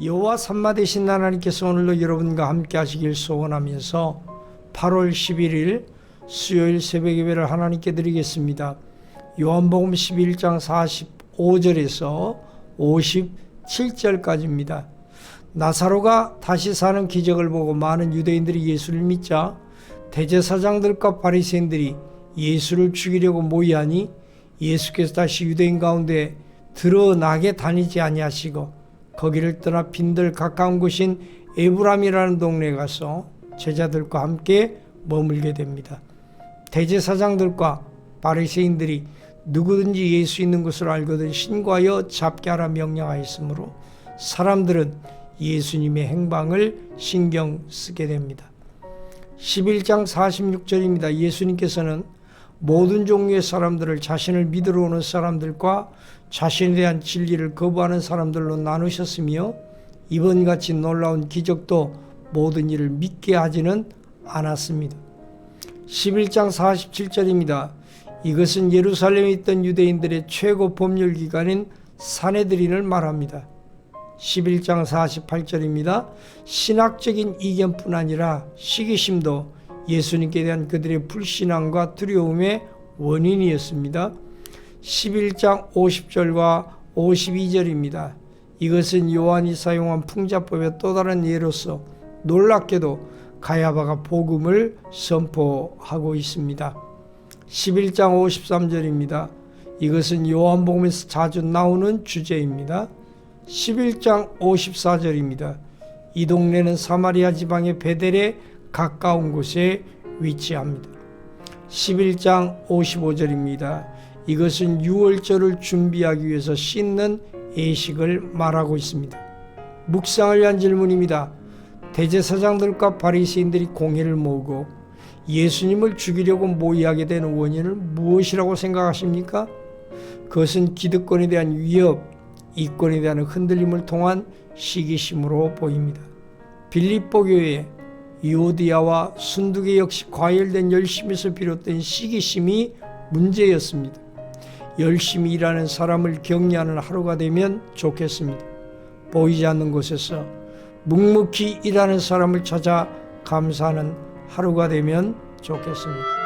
여호와 산마 되신 하나님께서 오늘도 여러분과 함께 하시길 소원하면서 8월 11일 수요일 새벽 예배를 하나님께 드리겠습니다. 요한복음 11장 45절에서 57절까지입니다. 나사로가 다시 사는 기적을 보고 많은 유대인들이 예수를 믿자 대제사장들과 바리새인들이 예수를 죽이려고 모이하니 예수께서 다시 유대인 가운데 드러나게 다니지 아니하시고 거기를 떠나 빈들 가까운 곳인 에브람이라는 동네에 가서 제자들과 함께 머물게 됩니다. 대제사장들과 바리새인들이 누구든지 예수 있는 것을 알거든 신고하여 잡게 하라 명령하였으므로 사람들은 예수님의 행방을 신경 쓰게 됩니다. 11장 46절입니다. 예수님께서는 모든 종류의 사람들을 자신을 믿으러 오는 사람들과 자신에 대한 진리를 거부하는 사람들로 나누셨으며 이번 같이 놀라운 기적도 모든 일을 믿게 하지는 않았습니다. 11장 47절입니다. 이것은 예루살렘에 있던 유대인들의 최고 법률 기관인 사내들인을 말합니다. 11장 48절입니다. 신학적인 이견뿐 아니라 시기심도 예수님께 대한 그들의 불신앙과 두려움의 원인이었습니다. 11장 50절과 52절입니다. 이것은 요한이 사용한 풍자법의 또 다른 예로서 놀랍게도 가야바가 복음을 선포하고 있습니다. 11장 53절입니다. 이것은 요한복음에서 자주 나오는 주제입니다. 11장 54절입니다. 이 동네는 사마리아 지방의 베델에 가까운 곳에 위치합니다. 11장 55절입니다. 이것은 유월절을 준비하기 위해서 씻는 예식을 말하고 있습니다. 묵상을 위한 질문입니다. 대제사장들과 바리새인들이 공회를 모으고 예수님을 죽이려고 모의하게 된 원인을 무엇이라고 생각하십니까? 그것은 기득권에 대한 위협, 이권에 대한 흔들림을 통한 시기심으로 보입니다. 빌립보 교회 이오디아와 순두계 역시 과열된 열심에서 비롯된 시기심이 문제였습니다. 열심히 일하는 사람을 격려하는 하루가 되면 좋겠습니다. 보이지 않는 곳에서 묵묵히 일하는 사람을 찾아 감사하는 하루가 되면 좋겠습니다.